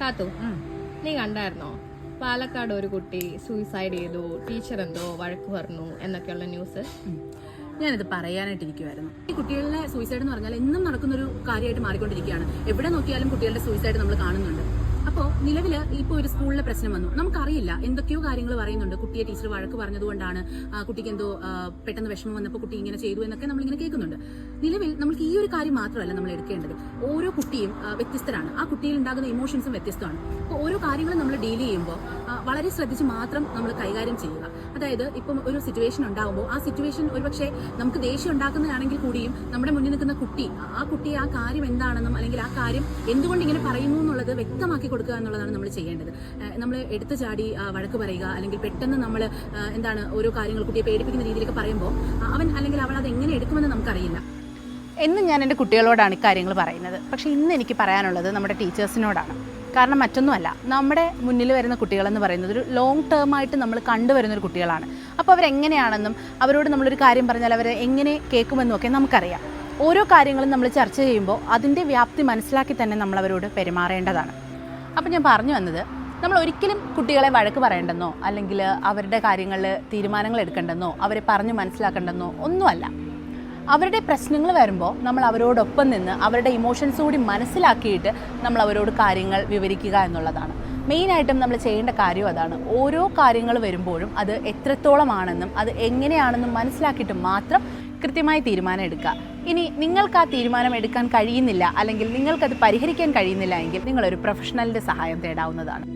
കാത്തു. നീ കണ്ടായിരുന്നോ? പാലക്കാട് ഒരു കുട്ടി സൂയിസൈഡ് ചെയ്തു. ടീച്ചർ എന്തോ വഴക്ക് പറഞ്ഞു എന്നൊക്കെയുള്ള ന്യൂസ്. ഞാനിത് പറയാനായിട്ടിരിക്കുമായിരുന്നു ഈ കുട്ടികളുടെ സൂയിസൈഡ് എന്ന് പറഞ്ഞാൽ എന്നും നടക്കുന്നൊരു കാര്യമായിട്ട് മാറിക്കൊണ്ടിരിക്കുകയാണ്. എവിടെ നോക്കിയാലും കുട്ടികളുടെ സൂയിസൈഡ് നമ്മൾ കാണുന്നുണ്ട്. അപ്പോൾ നിലവിൽ ഇപ്പോൾ ഒരു സ്കൂളിലെ പ്രശ്നം വന്നു. നമുക്കറിയില്ല എന്തൊക്കെയോ കാര്യങ്ങൾ പറയുന്നുണ്ട്. കുട്ടിയെ ടീച്ചർ വഴക്ക് പറഞ്ഞതുകൊണ്ടാണ് കുട്ടിക്ക് എന്തോ പെട്ടെന്ന് വിഷമം വന്നപ്പോൾ കുട്ടി ഇങ്ങനെ ചെയ്തു എന്നൊക്കെ നമ്മൾ ഇങ്ങനെ കേൾക്കുന്നുണ്ട്. നിലവിൽ നമുക്ക് ഈ ഒരു കാര്യം മാത്രമല്ല നമ്മൾ എടുക്കേണ്ടത്. ഓരോ കുട്ടിയും വ്യത്യസ്തരാണ്. ആ കുട്ടിയിൽ ഉണ്ടാകുന്ന ഇമോഷൻസും വ്യത്യസ്തമാണ്. അപ്പോൾ ഓരോ കാര്യങ്ങളും നമ്മൾ ഡീൽ ചെയ്യുമ്പോൾ വളരെ ശ്രദ്ധിച്ച് മാത്രം നമ്മൾ കൈകാര്യം ചെയ്യുക. അതായത് ഇപ്പം ഒരു സിറ്റുവേഷൻ ഉണ്ടാകുമ്പോൾ ആ സിറ്റുവേഷൻ ഒരുപക്ഷെ നമുക്ക് ദേഷ്യം ഉണ്ടാക്കുന്നതാണെങ്കിൽ കൂടിയും നമ്മുടെ മുന്നിൽ നിൽക്കുന്ന കുട്ടി ആ കുട്ടി ആ കാര്യം എന്താണെന്നും അല്ലെങ്കിൽ ആ കാര്യം എന്തുകൊണ്ട് ഇങ്ങനെ പറയുന്നു എന്നുള്ളത് വ്യക്തമാക്കി കൊടുക്കുക എന്നുള്ളതാണ് നമ്മൾ ചെയ്യേണ്ടത്. നമ്മൾ എടുത്തു ചാടി വഴക്ക് പറയുക അല്ലെങ്കിൽ പെട്ടെന്ന് നമ്മൾ എന്താണ് ഓരോ കാര്യങ്ങൾ കുട്ടിയെ പേടിപ്പിക്കുന്ന രീതിയിലൊക്കെ പറയുമ്പോൾ അവൻ അല്ലെങ്കിൽ അവൾ അത് എങ്ങനെ എടുക്കുമെന്ന് നമുക്കറിയില്ല. എന്നും ഞാൻ എന്റെ കുട്ടികളോടാണ് ഇക്കാര്യങ്ങൾ പറയുന്നത്. പക്ഷേ ഇന്ന് എനിക്ക് പറയാനുള്ളത് നമ്മുടെ ടീച്ചേഴ്സിനോടാണ്. കാരണം മറ്റൊന്നുമല്ല നമ്മുടെ മുന്നിൽ വരുന്ന കുട്ടികളെന്ന് പറയുന്നത് ഒരു ലോങ് ടേം ആയിട്ട് നമ്മൾ കണ്ടുവരുന്ന ഒരു കുട്ടികളാണ്. അപ്പോൾ അവരെങ്ങനെയാണെന്നും അവരോട് നമ്മളൊരു കാര്യം പറഞ്ഞാൽ അവരെ എങ്ങനെ കേൾക്കുമെന്നും ഒക്കെ നമുക്കറിയാം. ഓരോ കാര്യങ്ങളും നമ്മൾ ചർച്ച ചെയ്യുമ്പോൾ അതിന്റെ വ്യാപ്തി മനസ്സിലാക്കി തന്നെ നമ്മൾ അവരോട് പെരുമാറേണ്ടതാണ്. അപ്പം ഞാൻ പറഞ്ഞു വന്നത് നമ്മൾ ഒരിക്കലും കുട്ടികളെ വഴക്ക് പറയേണ്ടെന്നോ അല്ലെങ്കിൽ അവരുടെ കാര്യങ്ങളിൽ തീരുമാനങ്ങൾ എടുക്കേണ്ടെന്നോ അവരെ പറഞ്ഞ് മനസ്സിലാക്കേണ്ടെന്നോ ഒന്നുമല്ല. അവരുടെ പ്രശ്നങ്ങൾ വരുമ്പോൾ നമ്മൾ അവരോടൊപ്പം നിന്ന് അവരുടെ ഇമോഷൻസ് കൂടി മനസ്സിലാക്കിയിട്ട് നമ്മൾ അവരോട് കാര്യങ്ങൾ വിവരിക്കുക എന്നുള്ളതാണ്. മെയിനായിട്ടും നമ്മൾ ചെയ്യേണ്ട കാര്യം അതാണ്. ഓരോ കാര്യങ്ങൾ വരുമ്പോഴും അത് എത്രത്തോളമാണെന്നും അത് എങ്ങനെയാണെന്നും മനസ്സിലാക്കിയിട്ട് മാത്രം കൃത്യമായി തീരുമാനം എടുക്കുക. ഇനി നിങ്ങൾക്ക് ആ തീരുമാനം എടുക്കാൻ കഴിയുന്നില്ല അല്ലെങ്കിൽ നിങ്ങൾക്കത് പരിഹരിക്കാൻ കഴിയുന്നില്ല എങ്കിൽ നിങ്ങളൊരു പ്രൊഫഷണലിന്റെ സഹായം തേടാവുന്നതാണ്.